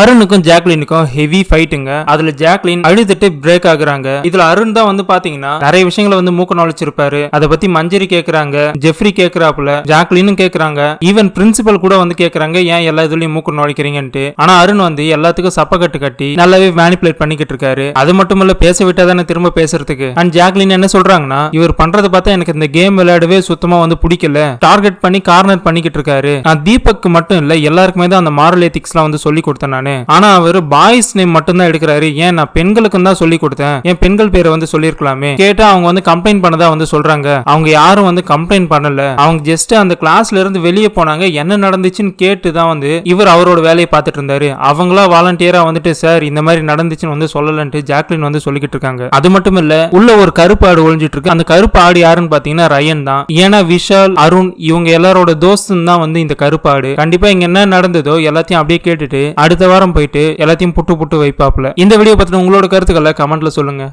அருணுக்கும் ஜாக்லினுக்கும் heavy ஃபைட்டுங்க அதுல Jacqueline அழுதுட்டு break ஆகுறாங்க. இதுல அருண் தான் வந்து பாத்தீங்கன்னா நிறைய விஷயங்களை வந்து மூக்க நுழைச்சிருப்பாரு. அதை பத்தி மஞ்சரி கேக்குறாங்க ஜெஃப்ரி கேக்குறாப்புல ஜாக்லினும் கேக்குறாங்க. ஈவன் பிரின்சிபல் கூட வந்து கேக்குறாங்க ஏன் எல்லா இதுலயும் மூக்க நுழைக்கிறீங்கன்ட்டு? ஆனா அருண் வந்து எல்லாத்துக்கும் சப்பக்கட்டு கட்டி நல்லாவே மேனிப்புலேட் பண்ணிக்கிட்டு இருக்காரு. அது மட்டும் இல்ல பேச விட்டா தானே திரும்ப பேசுறதுக்கு. அண்ட் ஜாக்லின் என்ன சொல்றாங்கன்னா இவர் பண்றதை பார்த்தா எனக்கு இந்த கேம் விளையாடவே சுத்தமா வந்து பிடிக்கல. டார்கெட் பண்ணி கார்னர் பண்ணிக்கிட்டு இருக்காரு. நான் தீபக் மட்டும் இல்ல எல்லாருக்குமே தான் அந்த மாரல் எத்திக்ஸ் வந்து சொல்லி கொடுத்தேன் நான். ஆனா அவர் பாய்ஸ் நேம் மட்டும் தான் எடுக்கிறாரு. ஏன் நான் பெண்களுக்கும் தான் சொல்லி கொடுத்தேன். ஏன் பெண்கள் பேரை வந்து சொல்லியிருக்கலாமே. கேட்டா அவங்க வந்து கம்ப்ளைண்ட் பண்ணதா வந்து சொல்றாங்க. அவங்க யாரும் வந்து கம்ப்ளைண்ட் பண்ணல. அவங்க ஜஸ்ட் அந்த கிளாஸ்ல இருந்து வெளியே போனாங்க. என்ன நடந்துச்சுன்னு கேட்டு தான் வந்து இவர் அவரோட வேலையை பார்த்துட்டு இருந்தாரு. அவங்களா வாலண்டியரா வந்துட்டு சார் இந்த மாதிரி நடந்துச்சுன்னு வந்து சொல்லலன்ட்டு ஜாக்லின் வந்து சொல்லிக்கிட்டு இருக்காங்க. அது மட்டும் இல்ல உள்ள ஒரு கருப்பு ஆடு ஒழிஞ்சிட்டு இருக்கு. அந்த கருப்பு ஆடு யாருன்னு பாத்தீங்கன்னா ரயன் தான். ஏன்னா விஷால் அருண் இவங்க எல்லாரோட தோஸ்துன்னு தான் வந்து இந்த கருப்பாடு கண்டிப்பா இங்க என்ன நடந்ததோ எல்லாத்தையும் அப்படியே கேட்டுட்டு அடுத்த வாரம் போயிட்டு எல்லாத்தையும் புட்டு புட்டு வைப்பாப்ல இந்த வீடியோ பத்தின உங்களோட கருத்துக்களை கமெண்ட்ல சொல்லுங்க.